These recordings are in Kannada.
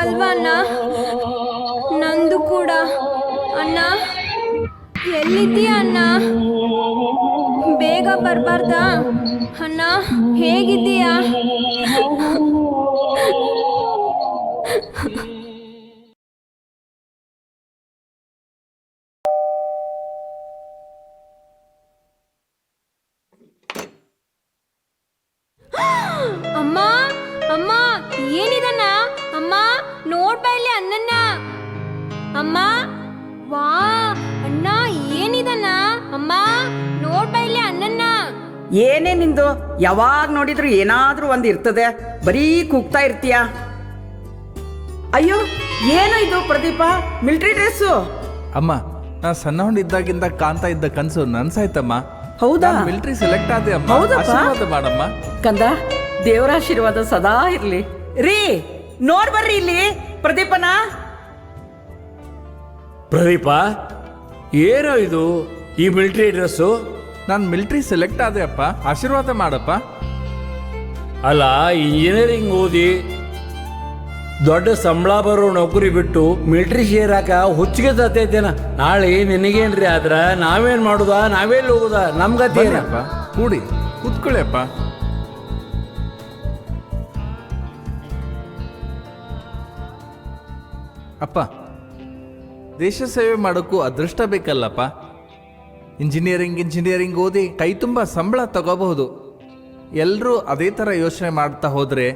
ಅಲ್ವಾ ಅಣ್ಣ ನಂದು ಕೂಡ. ಅಣ್ಣ ಎಲ್ಲಿದ್ದೀಯ ಅಣ್ಣ? ಬೇಗ ಬರಬಾರ್ದ? ಅಣ್ಣ ಹೇಗಿದ್ದೀಯಾ? ಅಮ್ಮ ವಾ ಅಣ್ಣ ಏನಿದನ್ನ ಅಮ್ಮ ನೋಡ್ಬಾ ಇಲ್ಲಿ ಅಣ್ಣನ್ನ. ಏನೇ ನಿಂದು ಯಾವಾಗ ನೋಡಿದ್ರು ಏನಾದ್ರೂ ಒಂದ್ ಇರ್ತದೆ. ಬರೀ ಕೂಗ್ತಾ ಇರ್ತೀಯ? ಅಯ್ಯೋ ಏನು ಇದು ಪ್ರದೀಪ? Military dress? ಅಮ್ಮ ನಾ ಸಣ್ಣ ಇದ್ದಾಗಿಂದ ಕಾಣ್ತಾ ಇದ್ದ ಕನಸು ನನ್ಸಾಯ್ತಮ್ಮ. ಹೌದಾ? ಮಿಲಿಟರಿ ಸೆಲೆಕ್ಟ್ ಆದೆ ಅಮ್ಮ. ಹೌದಪ್ಪ? ಆಶೀರ್ವಾದ ಮಾಡಮ್ಮ. ಕಂದ ದೇವರ ಆಶೀರ್ವಾದ ಸದಾ ಇರ್ಲಿ. ರೀ ನೋಡ್ ಬರ್ರಿ ಇಲ್ಲಿ ಪ್ರದೀಪನ. ಪ್ರದೀಪ ಏನೋ ಇದು ಈ ಮಿಲಿಟರಿ ಡ್ರೆಸ್ಸು ನಾನು ಮಿಲಿಟರಿ ಸೆಲೆಕ್ಟ್ ಆದೆ ಅಪ್ಪ. ಆಶೀರ್ವಾದ ಮಾಡಪ್ಪ. ಅಲ್ಲ ಇಂಜಿನಿಯರಿಂಗ್ ಓದಿ ದೊಡ್ಡ ಸಂಬಳ ಬರೋ ನೌಕರಿ ಬಿಟ್ಟು ಮಿಲಿಟರಿ ಸೇರಾಕ ಹುಚ್ಚಿಗೆ ತತ್ತೈತೇನ ನಾಳೆ ನಿನಗೇನ್ರಿ ಆದ್ರ? ನಾವೇನ್ ಮಾಡುದ? ನಾವೆಲ್ಲಿ ಹೋಗುದ? ನಮ್ ಗತಿ ಏನ? ಬನ್ನಿಯಪ್ಪ ಕೂಡಿ ಕೂತ್ಕೊಳ್ಳಿ ಅಪ್ಪ. ಅಪ್ಪ ದೇಶ ಸೇವೆ ಮಾಡೋಕ್ಕೂ ಅದೃಷ್ಟ ಬೇಕಲ್ಲಪ್ಪ? ಇಂಜಿನಿಯರಿಂಗ್ ಇಂಜಿನಿಯರಿಂಗ್ ಓದಿ ಕೈ ತುಂಬ ಸಂಬಳ ತಗೋಬಹುದು. ಎಲ್ಲರೂ ಅದೇ ಥರ ಯೋಚನೆ ಮಾಡ್ತಾ ಹೋದರೆ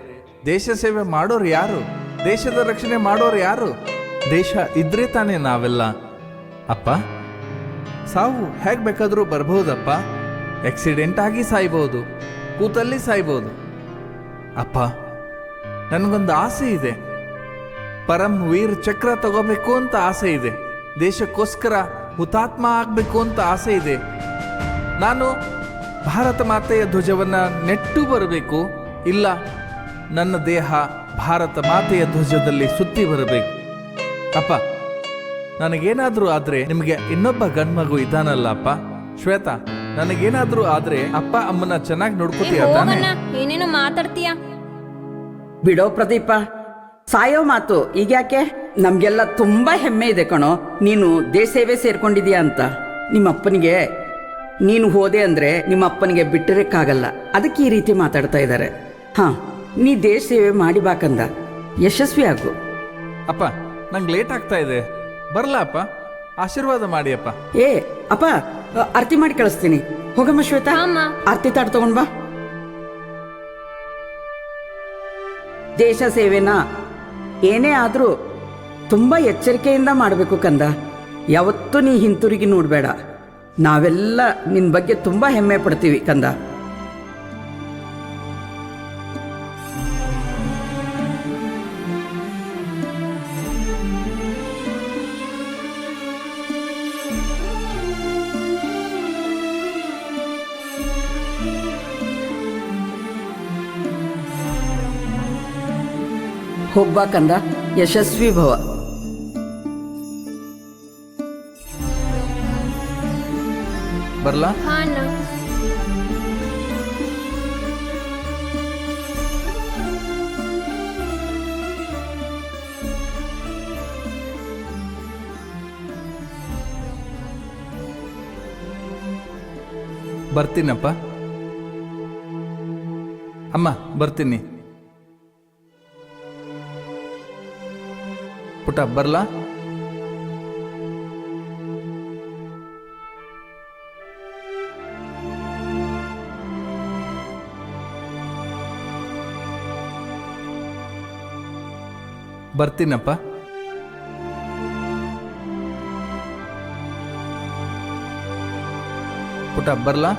ದೇಶ ಸೇವೆ ಮಾಡೋರು ಯಾರು? ದೇಶದ ರಕ್ಷಣೆ ಮಾಡೋರು ಯಾರು? ದೇಶ ಇದ್ರೆ ತಾನೇ ನಾವೆಲ್ಲ. ಅಪ್ಪ, ಸಾವು ಹೇಗೆ ಬೇಕಾದರೂ ಬರ್ಬಹುದಪ್ಪ? ಆಕ್ಸಿಡೆಂಟ್ ಆಗಿ ಸಾಯ್ಬೋದು, ಕೂತಲ್ಲಿ ಸಾಯ್ಬೋದು. ಅಪ್ಪ, ನನಗೊಂದು ಆಸೆ ಇದೆ. ಪರಂ ವೀರ್ ಚಕ್ರ ತಗೋಬೇಕು ಅಂತ ಆಸೆ ಇದೆ. ದೇಶಕ್ಕೋಸ್ಕರ ಹುತಾತ್ಮ ಆಗಬೇಕು ಅಂತ ಆಸೆ ಇದೆ. ನಾನು ಭಾರತ ಮಾತೆಯ ಧ್ವಜವನ್ನು ನೆಟ್ಟು ಬರಬೇಕು ಇಲ್ಲ ನನ್ನ ದೇಹ ಭಾರತ ಮಾತೆಯ ಧ್ವಜದಲ್ಲಿ ಸುತ್ತಿ ಬರಬೇಕು. ಅಪ್ಪ ನನಗೇನಾದರೂ ಆದರೆ ನಿಮಗೆ ಇನ್ನೊಬ್ಬ ಗಂಡ್ಮಗು ಇದ್ದಾನಲ್ಲ ಅಪ್ಪ? ಶ್ವೇತಾ ನನಗೇನಾದರೂ ಆದರೆ ಅಪ್ಪ ಅಮ್ಮನ ಚೆನ್ನಾಗಿ ನೋಡ್ಕೋತೀಯ ಏನೇನೋ ಮಾತಾಡ್ತೀಯ? ಬಿಡೋ ಪ್ರದೀಪ ಸಾಯೋ ಮಾತು ಈಗ್ಯಾಕೆ? ನಮ್ಗೆಲ್ಲ ತುಂಬಾ ಹೆಮ್ಮೆ ಇದೆ ಕಣೋ. ನೀನು ದೇಶ ಸೇವೆ ಸೇರ್ಕೊಂಡಿದ್ಯಾ ಅಂತ. ನಿಮ್ಮ ಅಪ್ಪನಿಗೆ ನೀನು ಹೋದೆ ಅಂದ್ರೆ ನಿಮ್ಮ ಅಪ್ಪನಿಗೆ ಬಿಟ್ಟಿರಕ್ಕಾಗಲ್ಲ. ಅದಕ್ಕೆ ಈ ರೀತಿ ಮಾತಾಡ್ತಾ ಇದ್ದಾರೆ ಹಾ ನೀ ದೇಶ ಸೇವೆ ಮಾಡಿ ಬಾಕಂದ ಯಶಸ್ವಿ ಆಗು. ಅಪ್ಪ ನಂಗೆ ಲೇಟ್ ಆಗ್ತಾ ಇದೆ. ಬರಲಾ ಅಪ್ಪ? ಆಶೀರ್ವಾದ ಮಾಡಿ ಅಪ್ಪ. ಏ ಅಪ್ಪ ಆರ್ತಿ ಮಾಡಿ ಕಳಿಸ್ತೀನಿ. ಹೋಗಮ್ಮ ಶ್ವೇತಾ. ಆರ್ತಿ ಆರತಿ ತಾಟ್ ತಗೊಂಡ್ ಬಾ. ದೇಶ ಸೇವೆನ ಏನೇ ಆದರೂ ತುಂಬ ಎಚ್ಚರಿಕೆಯಿಂದ ಮಾಡಬೇಕು ಕಂದ. ಯಾವತ್ತೂ ನೀ ಹಿಂತಿರುಗಿ ನೋಡಬೇಡ. ನಾವೆಲ್ಲ ನಿನ್ನ ಬಗ್ಗೆ ತುಂಬ ಹೆಮ್ಮೆ ಪಡ್ತೀವಿ ಕಂದ. ಹೋಗ್ಬಾ ಕಂದ. ಯಶಸ್ವಿ ಭವ. ಬರಲಾ? ಬರ್ತೀನಪ್ಪ. ಅಮ್ಮ ಬರ್ತೀನಿ. ಪುಟ ಬರ್ಲಾ ಬರ್ತೀನಪ್ಪ ಪುಟ ಬರ್ಲಾ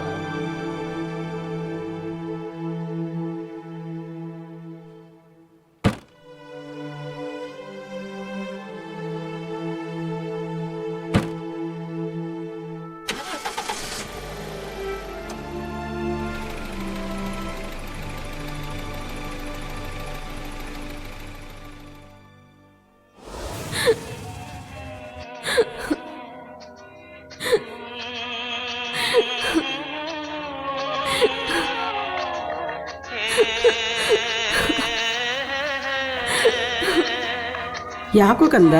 ಯಾಕೋ ಕಂದ?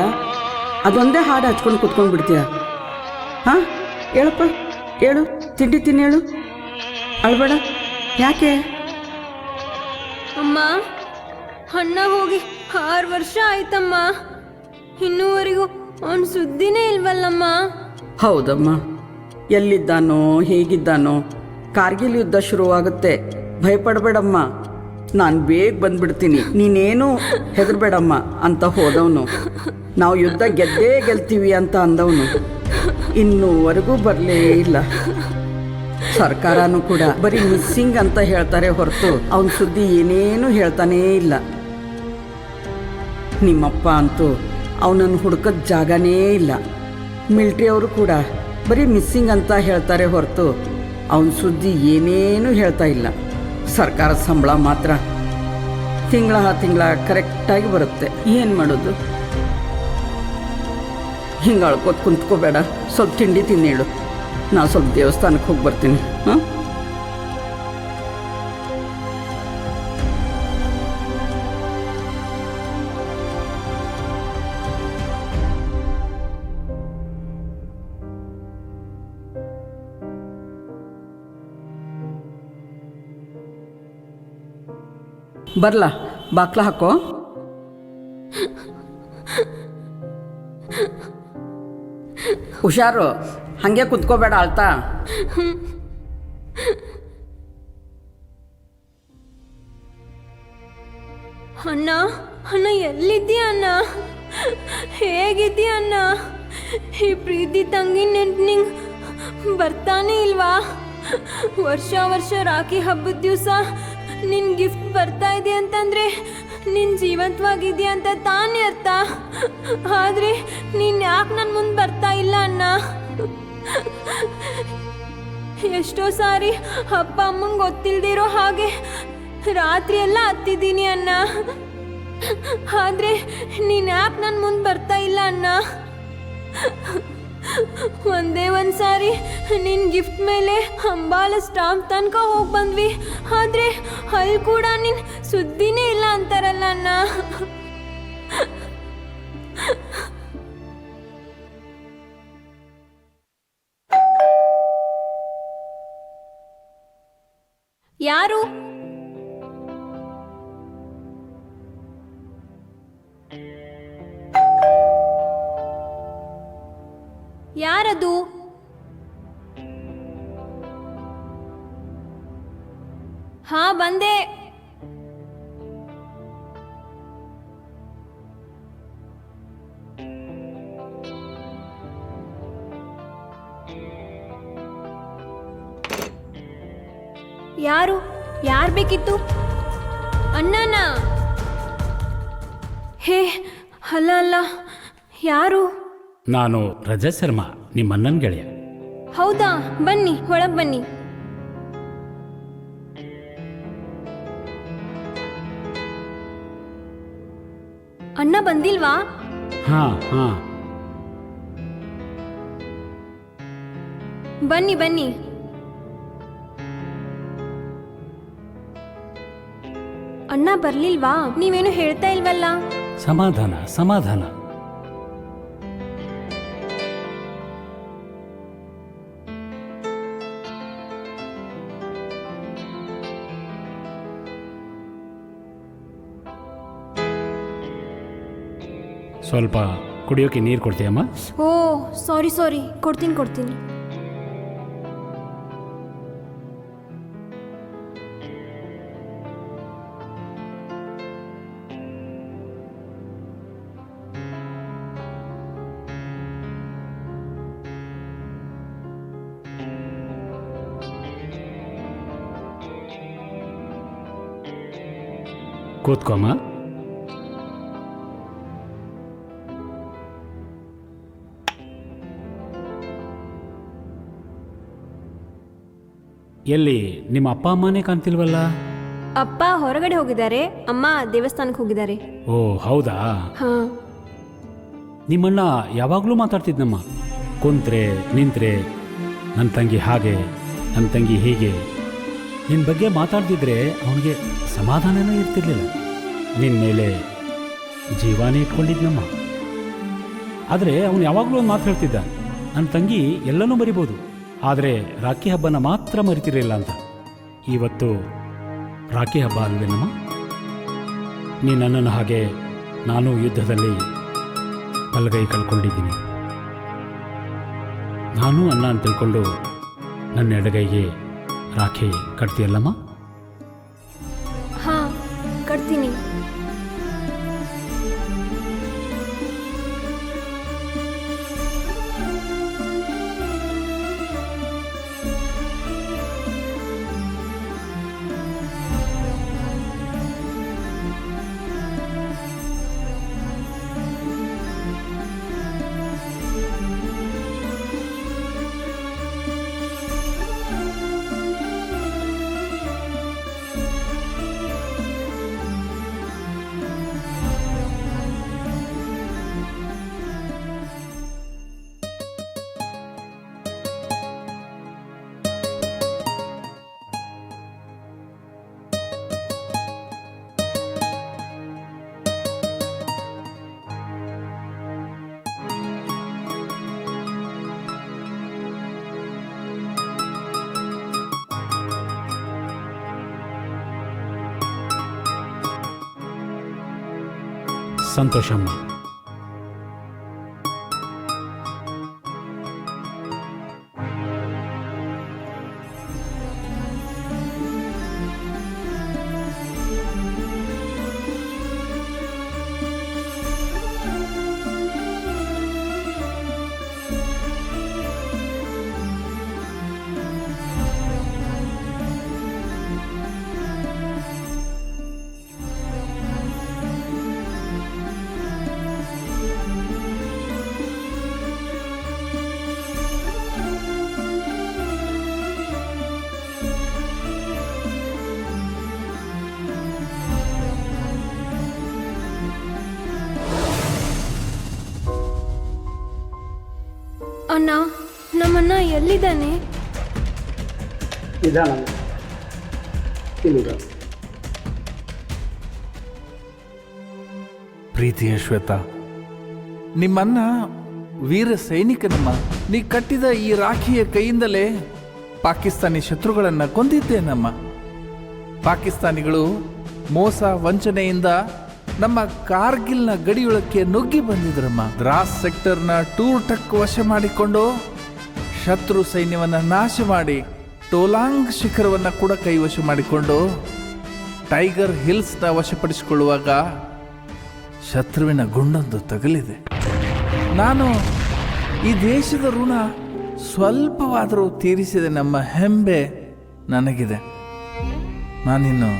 ಅದೊಂದೇ ಹಾಡು ಹಚ್ಕೊಂಡು ಕುತ್ಕೊಂಡು ಬಿಡ್ತೀಯ? ಹಾಂ? ಹೇಳಪ್ಪ. ಹೇಳು. ತಿಂಡಿ ತಿನ್ನಿ ಹೇಳು. ಅಳ್ಬೇಡ. ಯಾಕೆ? ಅಮ್ಮ ಅಣ್ಣ ಹೋಗಿ ಆರು ವರ್ಷ ಆಯ್ತಮ್ಮ. ಇನ್ನೂವರೆಗೂ ಅವನ ಸುದ್ದಿನೇ ಇಲ್ವಲ್ಲಮ್ಮ? ಹೌದಮ್ಮ. ಎಲ್ಲಿದ್ದಾನೋ ಹೇಗಿದ್ದಾನೋ ಕಾರ್ಗಿಲ್ ಯುದ್ಧ ಶುರುವಾಗುತ್ತೆ. ಭಯಪಡಬೇಡಮ್ಮ. ನಾನು ಬೇಗ ಬಂದ್ಬಿಡ್ತೀನಿ. ನೀನೇನು ಹೆದರ್ಬೇಡಮ್ಮ ಅಂತ ಹೋದವನು. ನಾವು ಯುದ್ಧ ಗೆದ್ದೇ ಗೆಲ್ತೀವಿ ಅಂತ ಅಂದವನು. ಇನ್ನೂವರೆಗೂ ಬರಲೇ ಇಲ್ಲ. ಸರ್ಕಾರನೂ ಕೂಡ ಬರೀ ಮಿಸ್ಸಿಂಗ್ ಅಂತ ಹೇಳ್ತಾರೆ ಹೊರತು ಅವನ ಸುದ್ದಿ ಏನೇನು ಹೇಳ್ತಾನೇ ಇಲ್ಲ. ನಿಮ್ಮಪ್ಪ ಅಂತೂ ಅವನನ್ನು ಹುಡುಕದ ಜಾಗನೇ ಇಲ್ಲ. ಮಿಲ್ಟ್ರಿಯವರು ಕೂಡ ಬರೀ ಮಿಸ್ಸಿಂಗ್ ಅಂತ ಹೇಳ್ತಾರೆ ಹೊರತು ಅವನ ಸುದ್ದಿ ಏನೇನು ಹೇಳ್ತಾ ಇಲ್ಲ. ಸರ್ಕಾರದ ಸಂಬಳ ಮಾತ್ರ. ತಿಂಗಳ ತಿಂಗಳ ಕರೆಕ್ಟಾಗಿ ಬರುತ್ತೆ. ಏನು ಮಾಡೋದು? ಹಿಂಗೆ ಅಳ್ಕೋತ ಕುಂತ್ಕೋಬೇಡ ಸ್ವಲ್ಪ ತಿಂಡಿ ತಿನ್ನೇಳು. ನಾ ಸ್ವಲ್ಪ ದೇವಸ್ಥಾನಕ್ಕೆ ಹೋಗಿ ಬರ್ತೀನಿ. ಹಾಂ? ಬರ್ಲಾ, ಬಾಕ್ಲ ಹಾಕೋ. ಹುಷಾರು, ಹಾಗೆ ಕುತ್ಕೋಬೇಡ ಅಳ್ತಾ. ಅಣ್ಣ ಅಣ್ಣ, ಎಲ್ಲಿದ್ದೀಯ ಅಣ್ಣ? ಹೇಗಿದ್ದೀಯ ಅಣ್ಣ? ಈ ಪ್ರೀತಿ ತಂಗಿ ನೆನ್ಪು ನಿಂಗ್ ಬರ್ತಾನೆ ಇಲ್ವಾ? ವರ್ಷ ವರ್ಷ ರಾಖಿ ಹಬ್ಬದ ದಿವಸ ನಿನ್ ಗಿಫ್ಟ್ ಬರ್ತಾ ಇದೆ ಅಂತಂದ್ರೆ ನಿನ್ ಜೀವಂತವಾಗಿದ್ಯಾ ಅಂತ ತಾನೇ ಅರ್ಥ. ಆದ್ರೆ ನೀನ್ ಯಾಕೆ ನನ್ನ ಮುಂದೆ ಬರ್ತಾ ಇಲ್ಲ ಅಣ್ಣ? ಎಷ್ಟೋ ಸಾರಿ ಅಪ್ಪ ಅಮ್ಮಂಗೆ ಗೊತ್ತಿಲ್ದಿರೋ ಹಾಗೆ ರಾತ್ರಿ ಎಲ್ಲ ಹತ್ತಿದ್ದೀನಿ ಅಣ್ಣ. ಆದ್ರೆ ನೀನ್ ಯಾಕೆ ನನ್ನ ಮುಂದೆ ಬರ್ತಾ ಇಲ್ಲ ಅಣ್ಣ? ಒಂದೇ ಒಂದ್ ಸಾರಿ ನಿನ್ ಗಿಫ್ಟ್ ಮೇಲೆ ಅಂಬಾಲ ಸ್ಟಾಂಪ್ ತನಕ ಹೋಗಿ ಬಂದ್ವಿ. ಆದ್ರೆ ಅಲ್ಲಿ ಕೂಡ ನಿನ್ ಸುದ್ದಿನೇ ಇಲ್ಲ ಅಂತಾರಲ್ಲ ಅಣ್ಣ. ಯಾರು? ಯಾರದು? ಹಾ ಬಂದೆ. ಯಾರು? ಯಾರು ಬೇಕಿತ್ತು? ಅಣ್ಣನ? ಹೇ ಅಲ್ಲ ಅಲ್ಲ. ಯಾರು? ನಾನು ರಜಾ ಶರ್ಮಾ ನಿಮ್ಮ ಅಣ್ಣನ ಗೆಳೆಯ. ಹೌದಾ? ಬನ್ನಿ ಒಳಗ್ ಬನ್ನಿ. ಅಣ್ಣ ಬಂದಿಲ್ವಾ? ಹಾ ಹಾ. ಬನ್ನಿ ಬನ್ನಿ. ಅಣ್ಣ ಬರ್ಲಿಲ್ವಾ? ನೀವೇನು ಹೇಳ್ತಾ ಇಲ್ವಲ್ಲ? ಸಮಾಧಾನ ಸಮಾಧಾನ. ಸ್ವಲ್ಪ ಕುಡಿಯೋಕೆ ನೀರು ಕೊಡ್ತೀಯಮ್ಮ ಓ ಸಾರಿ ಸಾರಿ ಕೊಡ್ತೀನಿ ಕೊಡ್ತೀನಿ. ಕೂತ್ಕೊಮ್ಮ ಎಲ್ಲಿ? ನಿಮ್ಮ ಅಪ್ಪ ಅಮ್ಮನೇ ಕಾಣ್ತಿಲ್ವಲ್ಲ? ಅಪ್ಪ ಹೊರಗಡೆ ಹೋಗಿದ್ದಾರೆ ಅಮ್ಮ ದೇವಸ್ಥಾನಕ್ಕೆ ಹೋಗಿದ್ದಾರೆ. ಓ ಹೌದಾ? ಹಾ. ನಿಮ್ಮಣ್ಣ ಯಾವಾಗಲೂ ಮಾತಾಡ್ತಿದ್ನಮ್ಮ. ಕುಂತ್ರೆ ನಿಂತ್ರೆ ನನ್ನ ತಂಗಿ ಹಾಗೆ ನನ್ನ ತಂಗಿ ಹೀಗೆ. ನಿನ್ನ ಬಗ್ಗೆ ಮಾತಾಡ್ತಿದ್ರೆ ಅವನಿಗೆ ಸಮಾಧಾನನೇ ಇರ್ತಿರ್ಲಿಲ್ಲ. ನಿನ್ನ ಮೇಲೆ ಜೀವಾನೇ ಇಟ್ಕೊಂಡಿದ್ನಮ್ಮ. ಆದರೆ ಅವನು ಯಾವಾಗಲೂ ಒಂದು ಮಾತು ಹೇಳ್ತಿದ್ದ. ನನ್ನ ತಂಗಿ ಎಲ್ಲನೂ ಮರಿಬೋದು. ಆದರೆ ರಾಖಿ ಹಬ್ಬನ ಮಾತ್ರ ಮರಿತಿರಲಿಲ್ಲ ಅಂತ. ಇವತ್ತು ರಾಖಿ ಹಬ್ಬ ಅಲ್ವೇನಮ್ಮ ನೀ ನನ್ನನ್ನು ಹಾಗೆ ನಾನು ಯುದ್ಧದಲ್ಲಿ ಬಲಗೈ ಕಳ್ಕೊಂಡಿದ್ದೀನಿ. ನಾನು ಅನ್ನ ಅಂತ ತಿಳ್ಕೊಂಡು ನನ್ನ ಎಡಗೈಗೆ ರಾಖಿ ಕಟ್ತೀಯಲ್ಲಮ್ಮ? ಹಾ, ಕಟ್ತೀನಿ. ಸಂತೋಷಮ್ಮ ಅಣ್ಣ ನಮ್ಮಣ್ಣ ಎಲ್ಲಿದ್ದಾನೆ? ಪ್ರೀತಿಯ ಶ್ವೇತಾ ನಿಮ್ಮನ್ನ ವೀರ ಸೈನಿಕನಮ್ಮ ನೀ ಕಟ್ಟಿದ ಈ ರಾಖಿಯ ಕೈಯಿಂದಲೇ ಪಾಕಿಸ್ತಾನಿ ಶತ್ರುಗಳನ್ನ ಕೊಂದಿದ್ದೇನಮ್ಮ. ಪಾಕಿಸ್ತಾನಿಗಳು ಮೋಸ ವಂಚನೆಯಿಂದ ನಮ್ಮ ಕಾರ್ಗಿಲ್ನ ಗಡಿಯೊಳಕ್ಕೆ ನುಗ್ಗಿ ಬಂದಿದ್ರಮ್ಮ. ದ್ರಾಸ್ ಸೆಕ್ಟರ್ನ ಟೂರ್ ಟಕ್ ವಶ ಮಾಡಿಕೊಂಡು ಶತ್ರು ಸೈನ್ಯವನ್ನ ನಾಶ ಮಾಡಿ ಟೋಲಾಂಗ್ ಶಿಖರವನ್ನ ಕೂಡ ಕೈವಶ ಮಾಡಿಕೊಂಡು ಟೈಗರ್ ಹಿಲ್ಸ್ನ ವಶಪಡಿಸಿಕೊಳ್ಳುವಾಗ ಶತ್ರುವಿನ ಗುಂಡೊಂದು ತಗಲಿದೆ. ನಾನು ಈ ದೇಶದ ಋಣ ಸ್ವಲ್ಪವಾದರೂ ತೀರಿಸಿದೆ ನಮ್ಮ ಹೆಂಬೆ ನನಗಿದೆ. ನಾನಿನ್ನು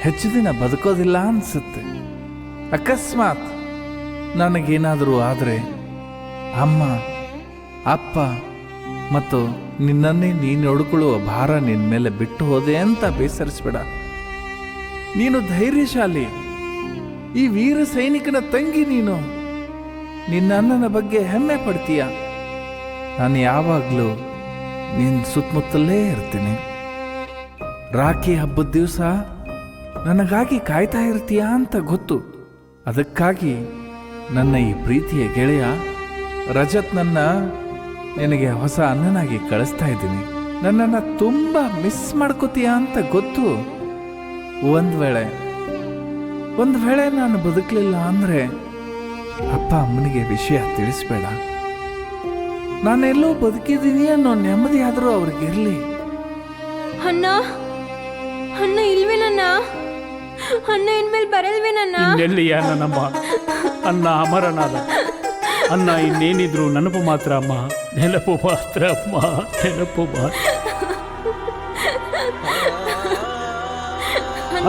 ಹೆಚ್ಚು ದಿನ ಬದುಕೋದಿಲ್ಲ ಅನ್ಸುತ್ತೆ. ಅಕಸ್ಮಾತ್ ನನಗೇನಾದರೂ ಆದರೆ ಅಮ್ಮ, ಅಪ್ಪ ಮತ್ತು ನಿನ್ನನ್ನೇ ನೀನು ನೋಡಿಕೊಳ್ಳುವ ಭಾರ ನಿನ್ನ ಮೇಲೆ ಬಿಟ್ಟು ಹೋದೆ ಅಂತ ಬೇಸರಿಸ್ಬೇಡ. ನೀನು ಧೈರ್ಯಶಾಲಿ. ಈ ವೀರ ಸೈನಿಕನ ತಂಗಿ ನೀನು. ನಿನ್ನ ಅಣ್ಣನ ಬಗ್ಗೆ ಹೆಮ್ಮೆ ಪಡ್ತೀಯ. ನಾನು ಯಾವಾಗಲೂ ನಿನ್ನ ಸುತ್ತಮುತ್ತಲೇ ಇರ್ತೀನಿ. ರಾಖಿ ಹಬ್ಬದ ದಿವಸ ನನಗಾಗಿ ಕಾಯ್ತಾ ಇರ್ತೀಯಾ ಅಂತ ಗೊತ್ತು. ಅದಕ್ಕಾಗಿ ನನ್ನ ಈ ಪ್ರೀತಿಯ ಗೆಳೆಯ ರಜತ್ ನನ್ನ ನಿನಗೆ ಹೊಸ ಅಣ್ಣನಾಗಿ ಕಳಿಸ್ತಾ ಇದ್ದೀನಿ. ನನ್ನನ್ನು ತುಂಬ ಮಿಸ್ ಮಾಡ್ಕೋತೀಯ ಅಂತ ಗೊತ್ತು. ಒಂದು ವೇಳೆ ಒಂದು ವೇಳೆ ನಾನು ಬದುಕಲಿಲ್ಲ ಅಂದರೆ ಅಪ್ಪ ಅಮ್ಮನಿಗೆ ವಿಷಯ ತಿಳಿಸ್ಬೇಡ. ನಾನೆಲ್ಲೋ ಬದುಕಿದ್ದೀನಿ ಅನ್ನೋ ನೆಮ್ಮದಿ ಆದರೂ ಅವ್ರಿಗಿರ್ಲಿ. ಅಣ್ಣ ಅಣ್ಣ ಇಲ್ವೇನಣ್ಣ? ಅಣ್ಣ, ಇನ್ಮೇಲೆ ಬರಲ್ವೇನಣ್ಣ ಇನ್ನೆಲ್ಲಿಯ ನನ್ನಮ್ಮ ಅನ್ನ ಅಮರನಾದ? ಅನ್ನ ಇನ್ನೇನಿದ್ರು ನೆನಪು ಮಾತ್ರ ಅಮ್ಮ. ನೆನಪು ಮಾತ್ರ ಅಮ್ಮ. ನೆನಪು ಮಾತ್ರ.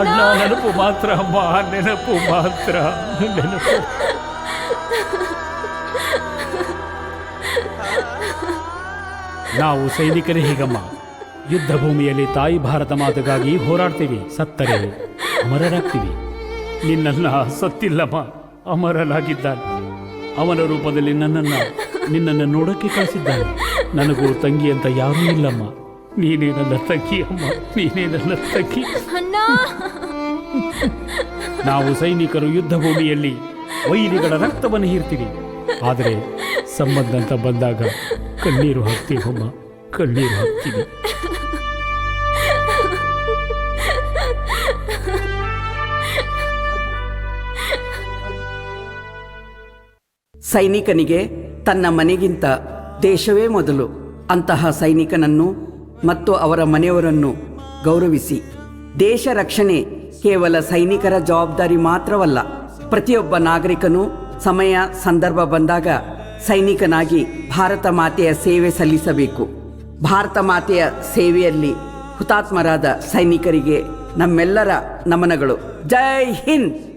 ಅಣ್ಣ, ನೆನಪು ಮಾತ್ರ ಅಮ್ಮ. ನೆನಪು ಮಾತ್ರ. ನೆನಪು. ನಾವು ಸೈನಿಕರೇ ಹೀಗಮ್ಮ. ಯುದ್ಧ ಭೂಮಿಯಲ್ಲಿ ತಾಯಿ ಭಾರತ ಮಾತುಗಾಗಿ ಹೋರಾಡ್ತೀವಿ, ಸತ್ತರೆ. ಅಮರರಾಗ್ತೀವಿ ನಿನ್ನನ್ನ ಸತ್ತಿಲ್ಲಮ್ಮ. ಅಮರನಾಗಿದ್ದಾನೆ. ಅವನ ರೂಪದಲ್ಲಿ ನನ್ನನ್ನು ನಿನ್ನನ್ನು ನೋಡೋಕ್ಕೆ ಕಳಿಸಿದ್ದಾನೆ. ನನಗೂ ತಂಗಿ ಅಂತ ಯಾರೂ ಇಲ್ಲಮ್ಮ. ನೀನೇ ನನ್ನ ತಂಗಿ ಅಮ್ಮ. ನೀನೇ ನನ್ನ ತಂಗಿ. ನಾವು ಸೈನಿಕರು ಯುದ್ಧ ಭೂಮಿಯಲ್ಲಿ ವೈರಿಗಳ ರಕ್ತವನ್ನು ಹೀರ್ತೀವಿ. ಆದರೆ ಸಂಬಂಧ ಅಂತ ಬಂದಾಗ ಕಣ್ಣೀರು ಹಾಕ್ತೀವಮ್ಮ. ಕಣ್ಣೀರು ಹಾಕ್ತೀವಿ. ಸೈನಿಕನಿಗೆ ತನ್ನ ಮನೆಗಿಂತ ದೇಶವೇ ಮೊದಲು. ಅಂತಹ ಸೈನಿಕನನ್ನು ಮತ್ತು ಅವರ ಮನೆಯವರನ್ನು ಗೌರವಿಸಿ. ದೇಶ ರಕ್ಷಣೆ ಕೇವಲ ಸೈನಿಕರ ಜವಾಬ್ದಾರಿ ಮಾತ್ರವಲ್ಲ, ಪ್ರತಿಯೊಬ್ಬ ನಾಗರಿಕನು ಸಮಯ, ಸಂದರ್ಭ ಬಂದಾಗ ಸೈನಿಕನಾಗಿ ಭಾರತ ಮಾತೆಯ ಸೇವೆ ಸಲ್ಲಿಸಬೇಕು. ಭಾರತ ಮಾತೆಯ ಸೇವೆಯಲ್ಲಿ ಹುತಾತ್ಮರಾದ ಸೈನಿಕರಿಗೆ ನಮ್ಮೆಲ್ಲರ ನಮನಗಳು. ಜೈ ಹಿಂದ್!